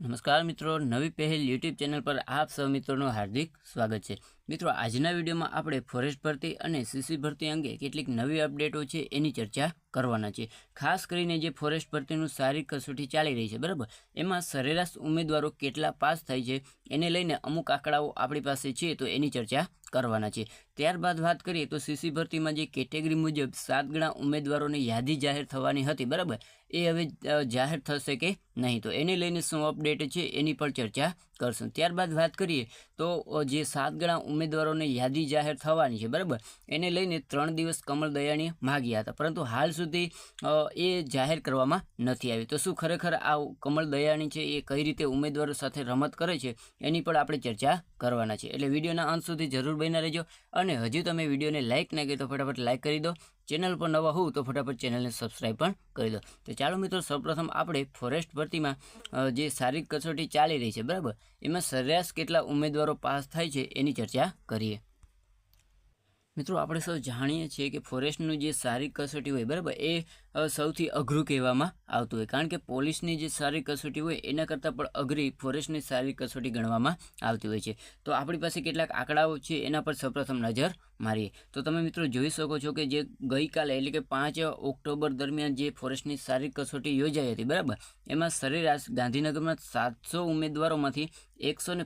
નમસ્કાર મિત્રો નવી પહેલ યુટ્યુબ ચેનલ પર આપ સૌ મિત્રોનું હાર્દિક સ્વાગત છે. મિત્રો, આજના વિડીયોમાં આપણે ફોરેસ્ટ ભરતી અને સીસી ભરતી અંગે કેટલીક નવી અપડેટો છે એની ચર્ચા કરવાના છે. ખાસ કરીને જે ફોરેસ્ટ ભરતીનું સારી કસોટી ચાલી રહી છે, બરાબર? એમાં સરેરાશ ઉમેદવારો કેટલા પાસ થાય છે, એને લઈને અમુક આંકડાઓ આપણી પાસે છે તો એની ચર્ચા કરવાના છે. ત્યારબાદ વાત કરીએ તો સીસી ભરતીમાં જે કેટેગરી મુજબ સાત ગણા ઉમેદવારોની યાદી જાહેર થવાની હતી, બરાબર? એ હવે જાહેર થશે કે નહીં? તો એને લઈને શું અપડેટ છે એની પણ ચર્ચા કરશું. ત્યારબાદ વાત કરીએ તો જે સાત ગણા ઉમેદવારોની યાદી જાહેર થવાની છે, બરાબર? એને લઈને ત્રણ દિવસ કમલ દયાણીએ માગ્યા હતા. પરંતુ હાલ સુધી એ જાહેર કરવામાં નથી આવી. તો શું ખરેખર આ કમલ દયાણી છે, એ કઈ રીતે ઉમેદવારો સાથે રમત કરે છે, એની પણ આપણે ચર્ચા કરવાના છે. એટલે વિડીયોના અંત સુધી જરૂર બન્યા રહેજો. અને હજુ તમે વિડીયોને લાઇક ના કરી તો ફટાફટ લાઇક કરી દો. ચેનલ પર નવા હોવ તો ફટાફટ ચેનલને સબસ્ક્રાઈબ પણ કરી દો. તો ચાલો મિત્રો, સૌપ્રથમ આપણે ફોરેસ્ટ ભરતીમાં જે શારીરિક કસોટી ચાલી રહી છે, બરાબર? એમાં સરેરાશ કેટલા ઉમેદવારો પાસ થાય છે એની ચર્ચા કરીએ. મિત્રો, આપણે સૌ જાણીએ છીએ કે ફોરેસ્ટનું જે શારીરિક કસોટી હોય, બરાબર, એ સૌથી અઘરું કહેવામાં આવતું હોય. કારણ કે પોલીસની જે શારીરિક કસોટી હોય, એના કરતાં પણ અઘરી ફોરેસ્ટની શારીરિક કસોટી ગણવામાં આવતી હોય છે. તો આપણી પાસે કેટલાક આંકડાઓ છે, એના પર સૌપ્રથમ નજર મારીએ. તો તમે મિત્રો જોઈ શકો છો કે જે ગઈકાલે, એટલે કે પાંચ ઓક્ટોબર દરમિયાન જે ફોરેસ્ટની શારીરિક કસોટી યોજાઈ હતી, બરાબર, એમાં સરેરાશ ગાંધીનગરમાં સાતસો ઉમેદવારોમાંથી એકસો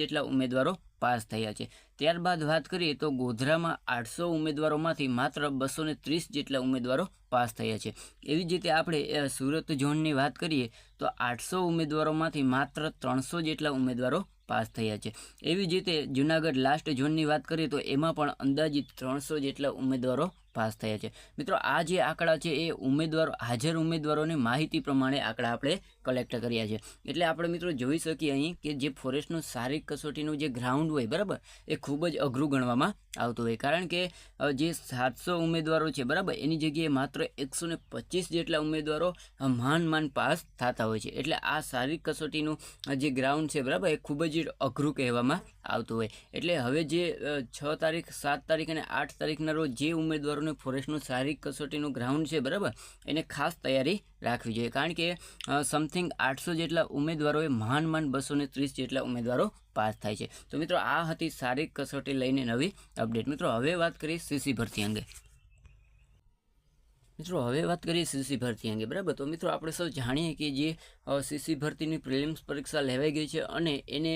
જેટલા ઉમેદવારો પાસ થયા છે. ત્યારબાદ વાત કરીએ તો ગોધરામાં આઠસો ઉમેદવારોમાંથી માત્ર બસો ને ત્રીસ જેટલા ઉમેદવારો પાસ થયા છે. એવી જ રીતે આપણે સુરત ઝોનની વાત કરીએ તો આઠસો ઉમેદવારોમાંથી માત્ર ત્રણસો જેટલા ઉમેદવારો પાસ થયા છે. એવી જ રીતે જુનાગઢ લાસ્ટ ઝોનની વાત કરીએ તો એમાં પણ અંદાજિત ત્રણસો જેટલા ઉમેદવારો પાસ થયા છે. મિત્રો, આ જે આંકડા છે એ ઉમેદવારો, હાજર ઉમેદવારોની માહિતી પ્રમાણે આંકડા આપણે કલેક્ટ કર્યા છે. એટલે આપણે મિત્રો જોઈ શકીએ અહીં કે જે ફોરેસ્ટનું શારીરિક કસોટીનું જે ગ્રાઉન્ડ હોય, બરાબર, એ ખૂબ જ અઘરું ગણવામાં આવતું હોય. કારણ કે જે સાતસો ઉમેદવારો છે, બરાબર, એની જગ્યાએ માત્ર એકસો પચીસ જેટલા ઉમેદવારો માન માન પાસ થતા હોય છે. એટલે આ શારીરિક કસોટીનું જે ગ્રાઉન્ડ છે, બરાબર, એ ખૂબ જ અઘરું કહેવામાં આવતું હોય. એટલે હવે જે છ તારીખ, સાત તારીખ અને આઠ તારીખના રોજ જે ઉમેદવારોને ફોરેસ્ટનું શારીરિક કસોટીનું ગ્રાઉન્ડ છે, બરાબર, એને ખાસ તૈયારી રાખવી જોઈએ. કારણ કે સમથિંગ આઠસો જેટલા ઉમેદવારોએ મહાન માન બસો ત્રીસ જેટલા ઉમેદવારો પાસ થાય છે. તો મિત્રો, આ હતી શારીરિક કસોટી લઈને નવી અપડેટ મિત્રો, હવે વાત કરીએ સીસી ભરતી અંગે. મિત્રો, હવે વાત કરીએ સીસી ભરતી અંગે. બરાબર? તો મિત્રો, આપણે સૌ જાણીએ કે જે સીસી ભરતીની પ્રિલિમ્સ પરીક્ષા લેવાઈ ગઈ છે અને એને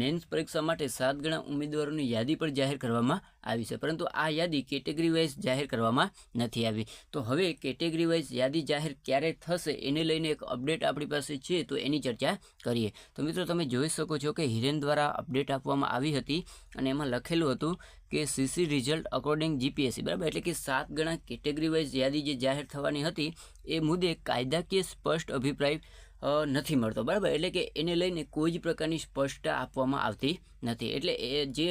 મેન્સ પરીક્ષા માટે સાત ગણા ઉમેદવારોની યાદી પણ જાહેર કરવામાં આવી છે. પરંતુ આ યાદી કેટેગરી વાઇઝ જાહેર કરવામાં નથી આવી. તો હવે કેટેગરી વાઇઝ યાદી જાહેર ક્યારે થશે એને લઈને એક અપડેટ આપણી પાસે છે તો એની ચર્ચા કરીએ. તો મિત્રો, તમે જોઈ શકો છો કે હિરેન દ્વારા અપડેટ આપવામાં આવી હતી અને એમાં લખેલું હતું કે સીસી રિઝલ્ટ અકોર્ડિંગ જીપીએસસી, બરાબર? એટલે કે સાત ગણા કેટેગરી વાઇઝ યાદી જે જાહેર થવાની હતી, એ મુદ્દે કાયદાકીય સ્પષ્ટ અભિપ્રાય નથી મળતો. બરાબર? એટલે કે એને લઈને કોઈ જ પ્રકારની સ્પષ્ટતા આપવામાં આવતી નથી. એટલે એ જે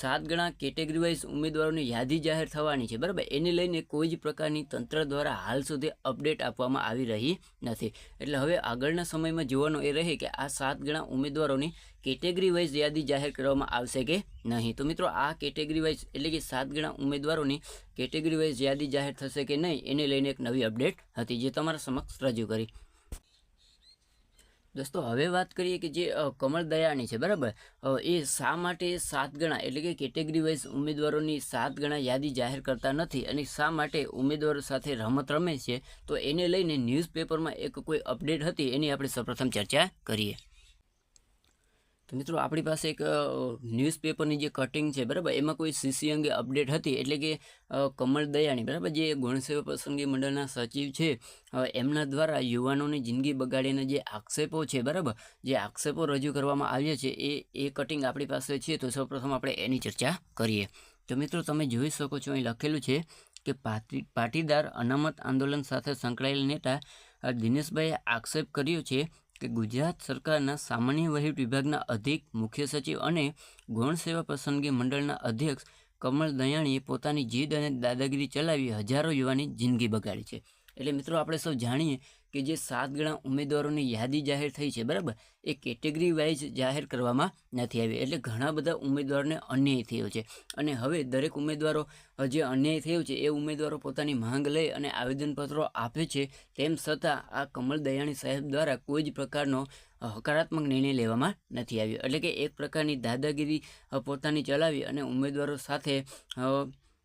સાત ગણા કેટેગરી વાઇઝ ઉમેદવારોની યાદી જાહેર થવાની છે, બરાબર? એને લઈને કોઈ જ પ્રકારની તંત્ર દ્વારા હાલ સુધી અપડેટ આપવામાં આવી રહી નથી. એટલે હવે આગળના સમયમાં જોવાનું એ રહે કે આ સાત ગણા ઉમેદવારોની કેટેગરી વાઇઝ યાદી જાહેર કરવામાં આવશે કે નહીં. તો મિત્રો, આ કેટેગરી વાઇઝ એટલે કે સાત ગણા ઉમેદવારોની કેટેગરી વાઇઝ યાદી જાહેર થશે કે નહીં, એને લઈને એક નવી અપડેટ હતી, જે તમારા સમક્ષ રજૂ કરી. દોસ્તો, હવે વાત કરીએ કે જે કમળ દયાણી છે, બરાબર? એ શા માટે સાત ગણા, એટલે કે કેટેગરી વાઇઝ ઉમેદવારોની સાત ગણા યાદી જાહેર કરતા નથી અને શા માટે ઉમેદવારો સાથે રમત રમે છે? તો એને લઈને ન્યૂઝપેપરમાં એક કોઈ અપડેટ હતી, એની આપણે સૌપ્રથમ ચર્ચા કરીએ. તો મિત્રો, આપણી પાસે એક ન્યૂઝપેપરની જે કટિંગ છે, બરાબર? એમાં કોઈ સીસી અંગે અપડેટ હતી? એટલે કે કમલ દયાણી, બરાબર? જે ગુણસેવા પસંદગી મંડળના સચિવ છે એમના દ્વારા યુવાનોની જિંદગી બગાડીને જે આક્ષેપો છે, બરાબર? જે આક્ષેપો રજૂ કરવામાં આવ્યા છે, એ એ કટિંગ આપણી પાસે છે, તો સૌપ્રથમ આપણે એની ચર્ચા કરીએ. તો મિત્રો, તમે જોઈ શકો છો, અહીં લખેલું છે કે પાટી, પાટીદાર અનામત આંદોલન સાથે સંકળાયેલ નેતા દિનેશભાઈએ આક્ષેપ કર્યો છે કે ગુજરાત સરકારના સામાન્ય વહીવટ વિભાગના અધિક મુખ્ય સચિવ અને ગૌણ સેવા પસંદગી મંડળના અધ્યક્ષ કમળ દયાણીએ પોતાની જીદ અને દાદાગીરી ચલાવી હજારો યુવાની જિંદગી બગાડી છે. એટલે મિત્રો આપણે સૌ જાણીએ કે જે સાત ગણા ઉમેદવારોની યાદી જાહેર થઈ છે, બરાબર? એ કેટેગરી વાઇઝ જાહેર કરવામાં નથી આવી. એટલે ઘણા બધા ઉમેદવારોને અન્યાય થયો છે. અને હવે દરેક ઉમેદવારો જે અન્યાય થયો છે, એ ઉમેદવારો પોતાની માંગ લઈ અને આવેદનપત્રો આપે છે. તેમ છતાં આ કમલ દયાણી સાહેબ દ્વારા કોઈ જ પ્રકારનો હકારાત્મક નિર્ણય લેવામાં નથી આવ્યો. એટલે કે એક પ્રકારની દાદાગીરી પોતાની ચલાવી અને ઉમેદવારો સાથે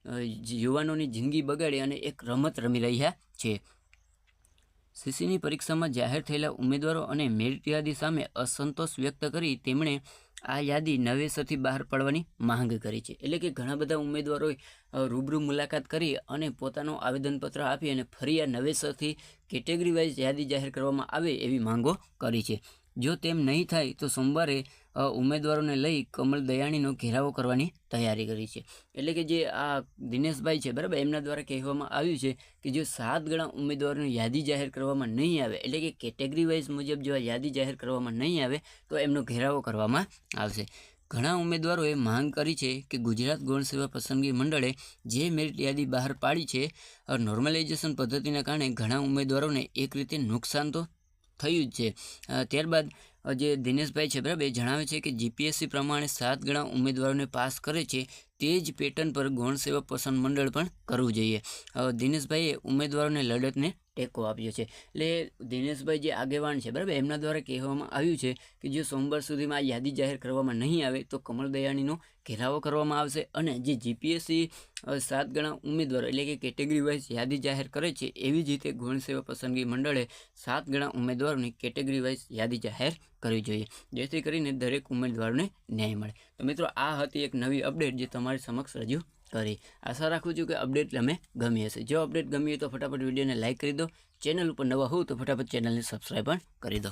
યુવાનોની જિંદગી બગાડી અને એક રમત રમી રહ્યા છે. સીસીની પરીક્ષામાં જાહેર થયેલા ઉમેદવારો અને મેરિટ યાદી સામે અસંતોષ વ્યક્ત કરી તેમણે આ યાદી નવેસરથી બહાર પાડવાની માંગ કરી છે. એટલે કે ઘણા બધા ઉમેદવારોએ રૂબરૂ મુલાકાત કરી અને પોતાનું આવેદનપત્ર આપી અને ફરી આ નવેસરથી કેટેગરી વાઇઝ યાદી જાહેર કરવામાં આવે એવી માંગો કરી છે. જો તેમ નહીં થાય તો સોમવારે ઉમેદવારોને લઈ કમલ દયાણીનો ઘેરાવો કરવાની તૈયારી કરી છે. એટલે કે જે આ દિનેશભાઈ છે, બરાબર? એમના દ્વારા કહેવામાં આવ્યું છે કે જો સાત ગણા ઉમેદવારોની યાદી જાહેર કરવામાં નહીં આવે, એટલે કે કેટેગરી વાઇઝ મુજબ જો આ યાદી જાહેર કરવામાં નહીં આવે, તો એમનો ઘેરાવો કરવામાં આવશે. ઘણા ઉમેદવારોએ માંગ કરી છે કે ગુજરાત ગૌણ સેવા પસંદગી મંડળે જે મેરિટ યાદી બહાર પાડી છે નોર્મલાઇઝેશન પદ્ધતિના કારણે ઘણા ઉમેદવારોને એક રીતે નુકસાન તો થયું જ છે. ત્યારબાદ જે દિનેશભાઈ છે બરાબર એ જણાવે છે કે જીપીએસસી પ્રમાણે સાત ગણા ઉમેદવારોને પાસ કરે છે, તે જ પેટર્ન પર ગૌણ સેવા પસંદ મંડળ પણ કરવું જોઈએ. દિનેશભાઈએ ઉમેદવારોને લડતને ટેકો આપ્યો છે. એટલે દિનેશભાઈ જે આગેવાન છે, બરાબર? એમના દ્વારા કહેવામાં આવ્યું છે કે જો સોમવાર સુધીમાં આ યાદી જાહેર કરવામાં નહીં આવે, તો કમલ દયાણીનો ઘેરાવો કરવામાં આવશે અને જે જીપીએસસી સાત ગણા ઉમેદવારો એટલે કે કેટેગરી વાઇઝ યાદી જાહેર કરે છે, એવી જ રીતે ગુણસેવા પસંદગી મંડળે સાત ગણા ઉમેદવારોની કેટેગરી વાઇઝ યાદી જાહેર કરવી જોઈએ. જેથી કરીને દરેક ઉમેદવારોને ન્યાય મળે. તો મિત્રો, આ હતી એક નવી અપડેટ જે તમારી સમક્ષ રજૂ કરી. આશા રાખું છું કે અપડેટ તમે ગમી હશે. જો અપડેટ ગમી હોય તો ફટાફટ વિડીયોને લાઇક કરી દો. ચેનલ ઉપર નવા હોવ તો ફટાફટ ચેનલને સબસ્ક્રાઈબ પણ કરી દો.